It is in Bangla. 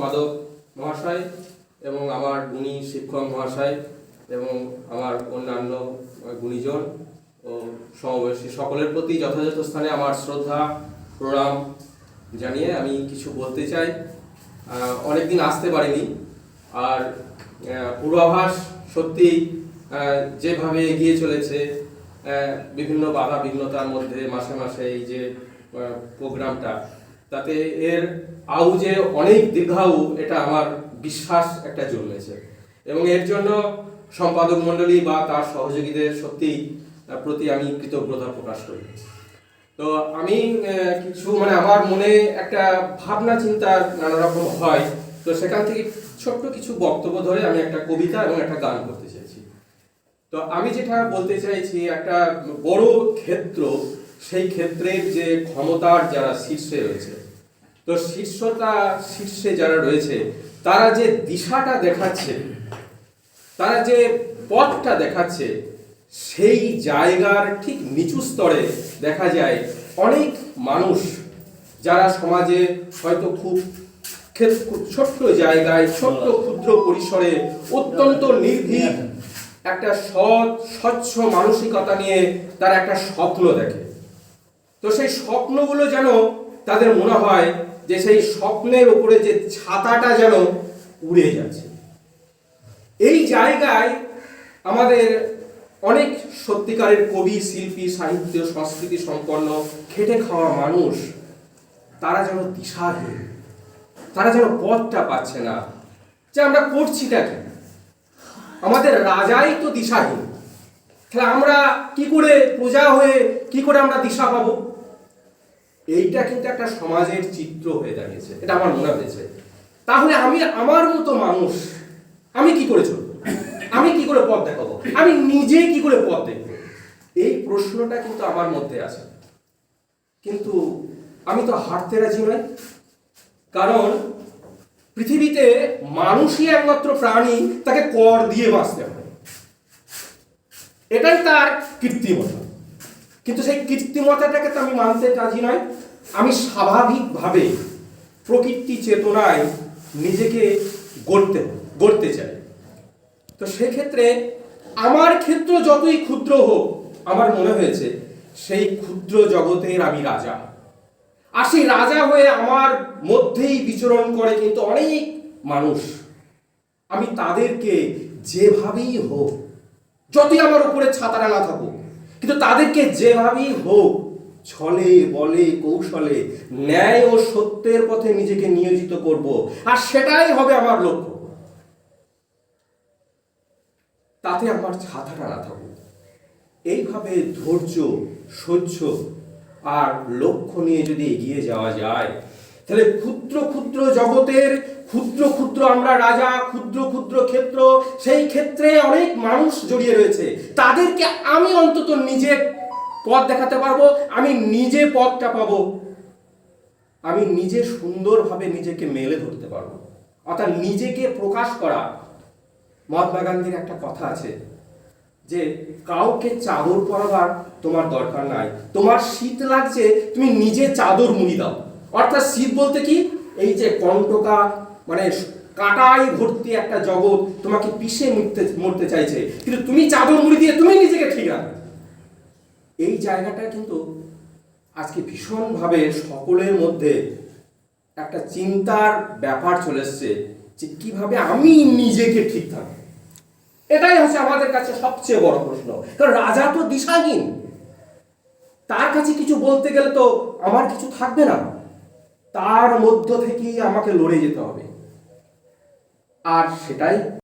সম্পাদক মহাশয় এবং আমার গুণী শিক্ষক মহাশয় এবং আমার অন্যান্য গুণীজন ও সমবয়সী সকলের প্রতি যথাযথ স্থানে আমার শ্রদ্ধা, প্রণাম জানিয়ে আমি কিছু বলতে চাই। অনেকদিন আসতে পারিনি আর পূর্বাভাস সত্যি যেভাবে এগিয়ে চলেছে বিভিন্ন বাধা বিঘ্নতার মধ্যে মাসে মাসে এই যে প্রোগ্রামটা তাতে এর আউ যে অনেক দীর্ঘায়ু এটা আমার বিশ্বাস একটা জন্মেছে। এবং এর জন্য সম্পাদক মণ্ডলী বা তার সহযোগীদের সত্যি আহ, প্রতি আমি কৃতজ্ঞতা প্রকাশ করি। তো আমি কিছু মানে আমার মনে একটা ভাবনা চিন্তা নানা রকম হয়। তো সেখান থেকে ছোট্ট কিছু বক্তব্য ধরে আমি একটা কবিতা এবং একটা গান করতে চাইছি। তো আমি যেটা বলতে চাইছি একটা বড় ক্ষেত্র সেই ক্ষেত্রের যে ক্ষমতার যারা শীর্ষে রয়েছে, তো শীর্ষতা শীর্ষে যারা রয়েছে, তারা যে দিশাটা দেখাচ্ছে, তারা যে পথটা দেখাচ্ছে, সেই জায়গার ঠিক নিচু স্তরে দেখা যায় অনেক মানুষ যারা সমাজে হয়তো খুব ছোট্ট জায়গায়, ছোট্ট ক্ষুদ্র পরিসরে অত্যন্ত নির্ভীক, একটা সৎ, স্বচ্ছ মানসিকতা নিয়ে তারা একটা স্বপ্ন দেখে। তো সেই স্বপ্নগুলো যেন তাদের মনে হয় যে সেই স্বপ্নের উপরে যে ছাতাটা যেন উড়ে যাচ্ছে। এই জায়গায় আমাদের অনেক সত্যিকারের কবি, শিল্পী, সাহিত্য, সংস্কৃতি সম্পন্ন, খেটে খাওয়া মানুষ, তারা যেন দিশাহীন তারা যেন পথটা পাচ্ছে না। যে আমরা করছিটা কি? আমাদের রাজাই তো দিশাহীন। তাহলে আমরা কি করে প্রজা হয়ে কি করে আমরা দিশা পাবো? এইটা কিন্তু একটা সমাজের চিত্র হয়ে দাঁড়িয়েছে, এটা আমার মনে হয়েছে। তাহলে আমি আমার মতো মানুষ, আমি কি করে চলবো? আমি কি করে পথ দেখাবো? আমি নিজে কি করে পথ দেখব? এই প্রশ্নটা কিন্তু আমার মধ্যে আছে। কিন্তু আমি তো হাঁটতে রাজি নই, কারণ পৃথিবীতে মানুষই একমাত্র প্রাণী, তাকে কর দিয়ে বাঁচতে হয় এটাই তার কৃত্রিমতা কিন্তু সেই কৃত্রিমতাটাকে তো আমি মানতে রাজি নয়। আমি স্বাভাবিকভাবে প্রকৃতি চেতনায় নিজেকে গড়তে গড়তে চাই। তো সেক্ষেত্রে আমার ক্ষেত্র যতই ক্ষুদ্র হোক, আমার মনে হয়েছে সেই ক্ষুদ্র জগতের আমি রাজা। আর সেই রাজা হয়ে আমার মধ্যেই বিচরণ করে কিন্তু অনেক মানুষ। আমি তাদেরকে যেভাবেই হোক, যতই আমার উপরে ছাতারা না থাকুক কিন্তু তাদেরকে যেভাবেই হোক, ছলে, বলে, কৌশলে ন্যায় ও সত্যের পথে নিজেকে নিয়োজিত করব। আর সেটাই হবে আমার লক্ষ্য। তাতে আমার ছাতাটা না থাকুক। এইভাবে ধৈর্য, সহ্য আর লক্ষ্য নিয়ে যদি এগিয়ে যাওয়া যায়, তাহলে ক্ষুদ্র ক্ষুদ্র জগতের ক্ষুদ্র ক্ষুদ্র আমরা রাজা, ক্ষুদ্র ক্ষুদ্র ক্ষেত্র, সেই ক্ষেত্রে অনেক মানুষ জড়িয়ে রয়েছে। তাদেরকে আমি অন্তত নিজে পথ দেখাতে পারব, আমি নিজে পথটা পাবো। আমি নিজে সুন্দরভাবে নিজেকে মেলে ধরতে পারব। অর্থাৎ নিজেকে প্রকাশ করা। মহাত্মা গান্ধীর একটা কথা আছে যে, কাউকে চাদর পরাবার তোমার দরকার নাই। তোমার শীত লাগছে, তুমি নিজে চাদর মুড়ি দাও। অর্থাৎ শীত বলতে কি? এই যে কণ্টকা মানে কাটাই ভর্তি একটা জগৎ তোমাকে পিষে মরতে মরতে চাইছে। কিন্তু তুমি চাদর মুড়ি দিয়ে তুমি নিজেকে ঠিক রাখো। এই জায়গাটা কিন্তু আজকে ভীষণভাবে সকলের মধ্যে একটা চিন্তার ব্যাপার চলে এসছে যে কীভাবে আমি নিজেকে ঠিক থাকব। এটাই হচ্ছে আমাদের কাছে সবচেয়ে বড় প্রশ্ন। কারণ রাজা তো দিশাহীন। তার কাছে কিছু বলতে গেলে তো আমার কিছু থাকবে না। তার মধ্য থেকেই আমাকে লড়ে যেতে হবে। আর সেটাই